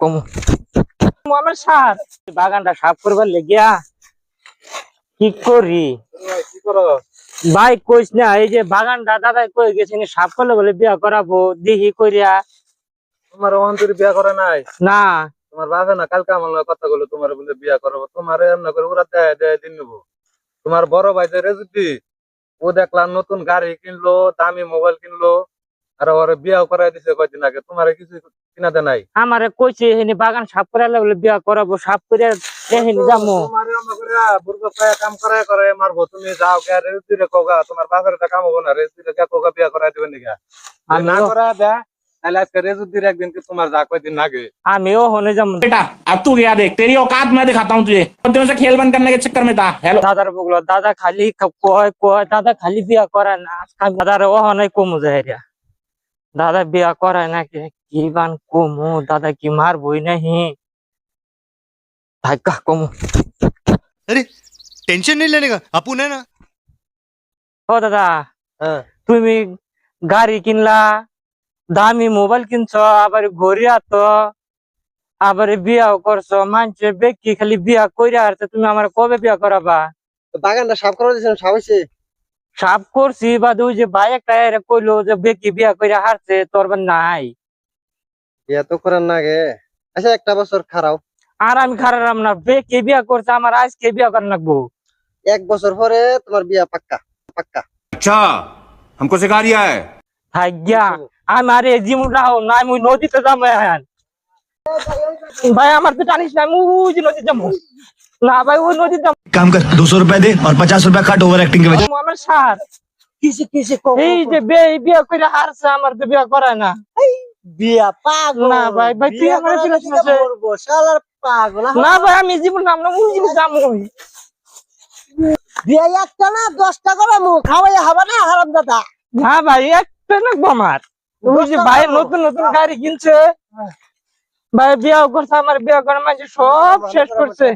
কম। আমার সার। বাগানটা সাফ করবার লেগিয়া কি করি? কি করো ভাই কইস না এই যে বাগানটা দাদাই কই গেছে সাফ করলে বলে বিয়া করাবো দেখি কইরা। তোমার অন্তরে বিয়া করে নাই? না। তোমার বাবা না কালকে আমার লগে কথা বলে তোমার বলে বিয়া করব তোমার এমন করে ওরা দেয় দেয় দিন নেব। তোমার বড় ভাই রেজুদ্দি ও দেখলাম নতুন গাড়ি কিনলো দামি মোবাইল কিনলো আর ওরে বিয়া করাই দিছে কয়দিন আগে তোমার কিছু আমারে কইছে হেনি বাগান সাফ করালে বলে বিয়া করাবো সাফ করে হেনি যাবো তোমার এমন করে বুড়ো পায়ে কাম করায় করে মারবো তুমি যাও কে রেজুদ্দি রে কোগা তোমার বাপের একটা কাম হবো না রেজুদ্দি রে কে কোগা বিয়া করাই দিবেন নিকা আমি না করা দেয় তাহলে আজকে রেজুদ্দির একদিন কি তোমার যা কয়দিন আগে আমিও হনে যাবো बेटा अब तू गया देख तेरी औकात मैं दिखाता हूँ तुझे और दिनों से खेल बंद करने के चक्कर में था हेलो দাদার বগলো দাদা খালি ক- কয় কয় দাদা খালি বিয়া করে না আজকাল দাদা বিয়া করায় নাকি? কি বান কমু? দাদা কি মারবই নাহি? ভাগ্য কমু। আরে টেনশন নেই লেনে আপু না না। ও দাদা হ্যাঁ। তুমি গাড়ি কিনলা দামি মোবাইল কিনছ আবার ঘরে আত আবার বিয়াও করছ মানছে বেকি খালি বিয়া কইরা আর তুমি আমার কবে বিয়া করাবা? বাগানটা সাফ করে দিয়েছিলাম সাফ সাফ করছি বা ওই যে ভাই একটা এরে কইলো যে বেকি বিয়া কইরা হারছে তোর বা নাই বিয়া তো করার না গে আচ্ছা একটা বছর খারাও আর আমি খারাপ না বেকি বিয়া করছে আমার আজকে বিয়া করা লাগবো এক বছর পরে তোমার বিয়া পাক্কা পাক্কা अच्छा हमको सिखा रिया है ভাগ্যা আমার এই জীবনটা হোক না আমি ওই নদীতে যাবো এখন ভাই আমার তো জানিস না আমি ওই যে নদীতে যাবো না ভাই ওই নদীতে যাবো काम कर दो सौ रुपए दे और पचास रुपए काट ओवर एक्टिंग के वजह আমার সার কিসে কিসে এই যে বে বিয়া কইরা হারছে আমার তো বিয়া করায় না বিয়া পাগল না ভাই, ভাই, তুই বিয়া আমার করার ফিরাস দিকে না সে। মরবো, শালার পাগল না ভাই আমি জীবন নাম না ওই জিনিস যাবো বিয়া একটা না দশটা করে মু খাওয়াই হবে না হারাম দাদা না ভাই একটা লাগবো আমার ওই যে ভাই নতুন নতুন গাড়ি কিনছে ভাই বিয়া করছে আমার বিয়া করে মাঝে সব শেষ করছে